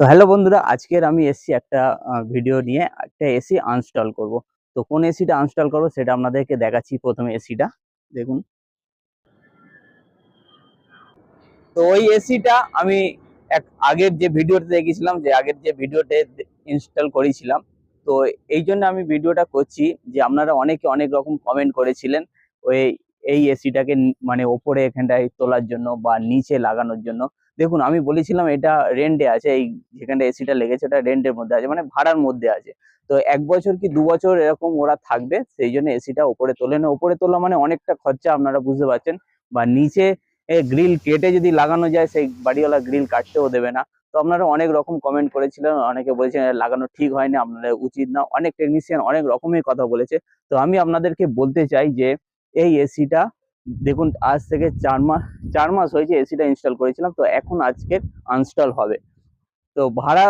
তো হ্যালো বন্ধুরা, আজকের আমি এসছি একটা ভিডিও নিয়ে একটা এসি আনস্টল করব। তো কোন এসিটা আনস্টল করব সেটা আপনাদেরকে দেখাচ্ছি প্রথমে এসিটা দেখুন। তো ওই এসিটা আমি এক, আগের যে ভিডিওতে দেখেছিলাম যে আগের যে ভিডিওতে ইনস্টল করেছিলাম, তো এই জন্য আমি ভিডিওটা করছি যে আপনারা অনেকে অনেক রকম কমেন্ট করেছিলেন, ওই এই এসিটাকে মানে ওপরে এখানটায় তোলার জন্য বা নিচে লাগানোর জন্য। দেখুন, আমি বলেছিলাম এটা রেন্টে আছে, এই যেখানটা এসিটা লেগেছে ওটা রেন্টের মধ্যে আছে মানে ভাড়ার মধ্যে আছে। তো এক বছর কি দু বছর এরকম ওরা থাকবে, সেই জন্য এসিটা ওপরে তোলে না। ওপরে তোলা মানে অনেকটা খরচা, আপনারা বুঝতে পারছেন। বা নিচে গ্রিল কেটে যদি লাগানো যায়, সেই বাড়িওয়ালা গ্রিল কাটতেও দেবে না। তো আপনারা অনেক রকম কমেন্ট করেছিলেন, অনেকে বলেছেন লাগানো ঠিক হয়নি, আপনাদের উচিত না। অনেক টেকনিশিয়ান অনেক রকমের কথা বলেছে। তো আমি আপনাদেরকে বলতে চাই যে এই এসিটা দেখুন, আজ থেকে চার মাস চার মাস হয়েছে এসিটা ইনস্টল করেছিলাম, তো এখন আজকে আনস্টল হবে। তো ভাড়া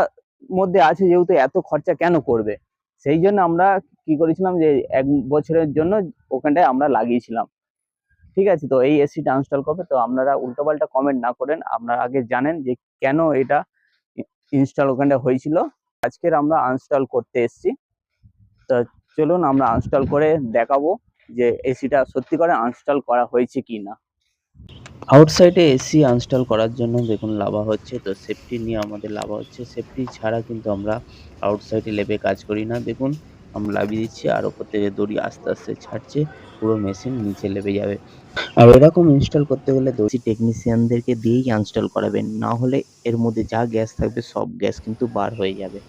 মধ্যে আছে যেহেতু, এত খরচা কেন করবে? সেই জন্য আমরা কি করেছিলাম যে, এক বছরের জন্য ওখানটায় আমরা লাগিয়েছিলাম। ঠিক আছে, তো এই এসিটা আনস্টল করবে, তো আপনারা উল্টোপাল্টা কমেন্ট না করেন, আপনারা আগে জানেন যে কেন এটা ইনস্টল ওখানটা হয়েছিল। আজকের আমরা আনস্টল করতে এসেছি। তো চলুন, আমরা আনস্টল করে দেখাবো। যে এসিটা সত্যি করে আনস্টল করা হয়েছে কি না আউটসাইডে এসি আনস্টল করার জন্য দেখুন লাভা হচ্ছে, তো সেফটি নিয়ে আমাদের লাভা হচ্ছে। সেফটি ছাড়া কিন্তু আমরা আউটসাইডে লেবে কাজ করি না। দেখুন, আমরা লাভিয়ে দিচ্ছি, আর ওপর থেকে দড়ি আস্তে আস্তে ছাড়ছে, পুরো মেশিন নিচে লেবে যাবে। আর এরকম ইনস্টল করতে গেলে দড়ি টেকনিশিয়ানদেরকে দিয়েই আনস্টল করাবেন। না হলে এর মধ্যে যা গ্যাস থাকবে, সব গ্যাস কিন্তু বার হয়ে যাবে।